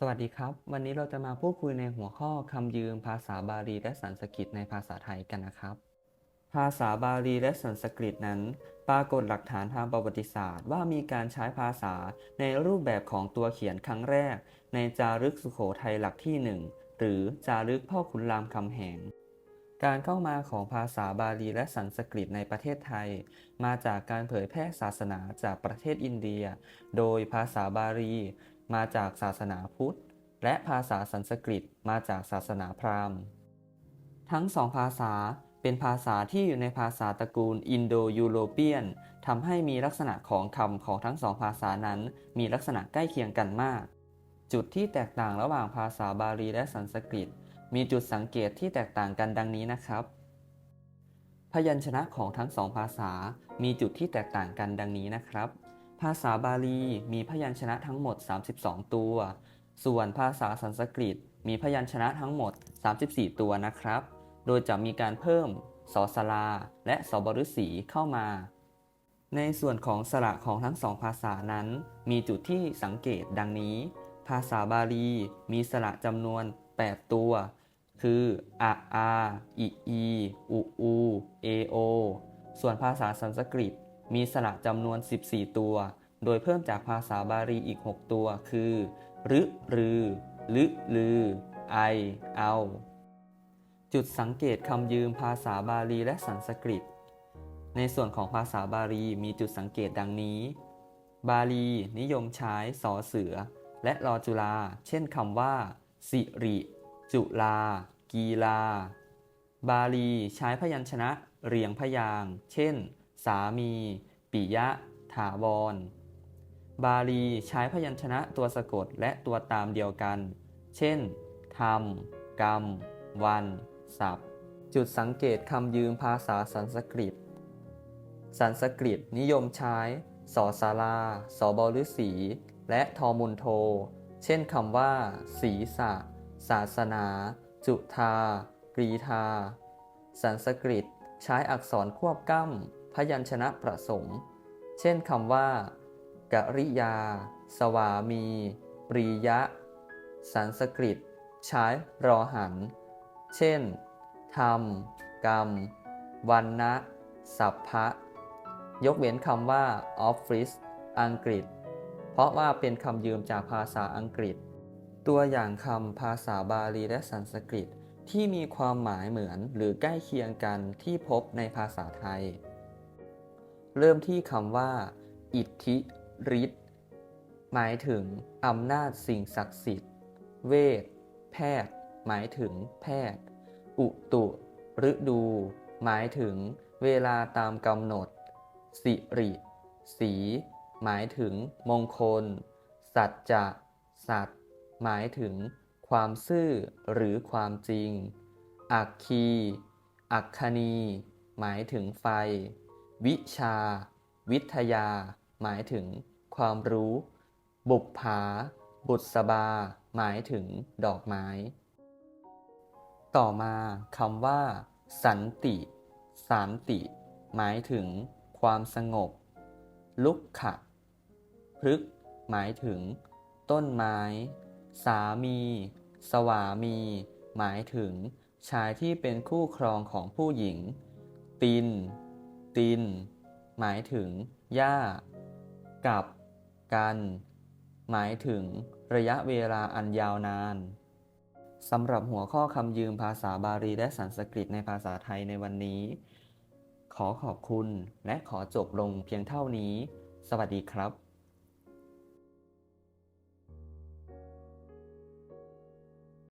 สวัสดีครับ วันนี้เราจะมาพูดคุยในหัวข้อคำยืมภาษาบาลีและสันสกฤตในภาษาไทยกันนะครับ ภาษาบาลีและสันสกฤตนั้น ปรากฏหลักฐานทางประวัติศาสตร์ ว่ามีการใช้ภาษาในรูปแบบของตัวเขียนครั้งแรก ในจารึกสุโขทัยหลักที่หนึ่งหรือจารึกพ่อขุนรามคำแหงการเข้ามาของภาษาบาลีและสันสกฤตในประเทศไทย มาจากการเผยแพร่ศาสนาจากประเทศอินเดีย โดยภาษาบาลี มาจากศาสนาพุทธ และภาษาสันสกฤตมาจากศาสนาพราหมณ์ ทั้งสองภาษาเป็นภาษาที่อยู่ในภาษาตระกูลอินโดยูโรเปียนทำให้มีลักษณะของคำของทั้งสองภาษานั้น มีลักษณะใกล้เคียงกันมาก จุดที่แตกต่างระหว่างภาษาบาลีและสันสกฤต มีจุดสังเกตที่แตกต่างกันดังนี้นะครับ พยัญชนะของทั้งสองภาษา มีจุดที่แตกต่างกันดังนี้นะครับ ภาษาบาลีมีพยัญชนะทั้งหมด 32 ตัว ส่วนภาษาสันสกฤตมีพยัญชนะทั้งหมด 34 ตัวนะครับ โดยจะมีการเพิ่มสอสลา และสบฤษีเข้ามา ในส่วนของสระของทั้งสองภาษานั้น มีจุดที่สังเกตดังนี้ ภาษาบาลีมีสระจำนวน 8 ตัว คืออะอาอิอี อุอู เอโอ ส่วนภาษาสันสกฤต มีสระจำนวน 14 ตัว โดยเพิ่มจากภาษาบาลีอีก 6 ตัว คือรึรือ ลึ ลือ ไอ เอา จุดสังเกตคำยืมภาษาบาลีและสันสกฤต ในส่วนของภาษาบาลีมีจุดสังเกตดังนี้ บาลีนิยมใช้สอเสือ และรอจุลา เช่นคำว่า สิริ จุลา กีลา บาลีใช้พยัญชนะเรียงพยาง เช่น สามี ปิยะ ถาวร บาลีใช้พยัญชนะตัวสะกดและตัวตามเดียวกัน เช่น ธรรม กรรม วัน ศัพท์ จุดสังเกตคำยืมภาษาสันสกฤต สันสกฤตนิยมใช้สอสาราสอบฤษี และทอมุนโท เช่นคำว่า ศีสะศาสนา จุธากรีธา สันสกฤตใช้อักษรควบกล้ำ พยัญชนะประสมเช่นคำว่ากริยา สวามี ปรียะ สันสกฤต ใช้รอหัน เช่น ธรรม กรรม วันนะสัพพะ ยกเว้นคำว่าออฟฟิศอังกฤษ เพราะว่าเป็นคำยืมจากภาษาอังกฤษ ตัวอย่างคำภาษาบาลีและสันสกฤตที่มีความหมายเหมือนหรือใกล้เคียงกันที่พบในภาษาไทย เริ่มที่คำว่า อิทธิฤทธิ์หมายถึงอำนาจสิ่งศักดิ์สิทธิ์ เวท แพทย์ หมายถึงแพทย์ อุตุฤดู หมายถึงเวลาตามกำหนด สิริ สี หมายถึงมงคล สัจจะ สัตย์หมายถึงความซื่อหรือความจริง อักคี อักคณี หมายถึงไฟ วิชา วิทยา หมายถึง ความรู้ บุปผา บุษบา หมายถึง ดอกไม้ ต่อมาคำว่า สันติ สานติ หมายถึง ความสงบ ลุกขะพฤกษ์หมายถึง ต้นไม้ สามี สวามี หมายถึง ชายที่เป็นคู่ครองของผู้หญิง ติน ติน หมายถึงย่ากับ กัน หมายถึงระยะเวลาอันยาวนานสำหรับหัวข้อคำยืมภาษาบาลีและสันสกฤตในภาษาไทยในวันนี้ ขอขอบคุณและขอจบลงเพียงเท่านี้ สวัสดีครับ